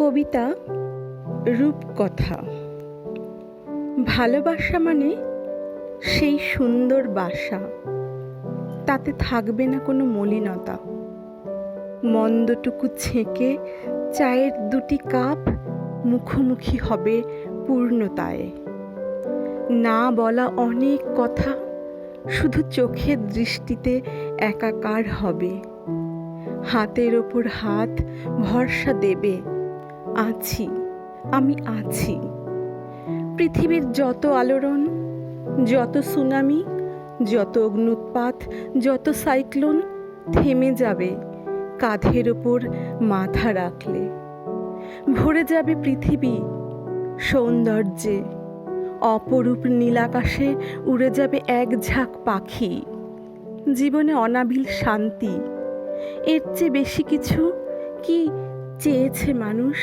কবিতা রূপকথা। ভালোবাসা মানে সেই সুন্দর বাসা। তাতে থাকবে না কোনো মলিনতা। মন্দটুকু ছেঁকে চায়ের দুটি কাপ মুখোমুখি হবে পূর্ণতায়। না বলা অনেক কথা, শুধু চোখের দৃষ্টিতে একাকার হবে। হাতের ওপর হাত ভরসা দেবে। আছি, আমি আছি। পৃথিবীর যত আলোড়ন, যত সুনামি, যত অগ্নুৎপাত, যত সাইক্লোন থেমে যাবে কাঁধের ওপর মাথা রাখলে। ভরে যাবে পৃথিবী সৌন্দর্যে, অপরূপ নীলাকাশে উড়ে যাবে এক ঝাঁক পাখি। জীবনে অনাবিল শান্তি, এর চেয়ে বেশি কিছু কি চেয়েছে মানুষ?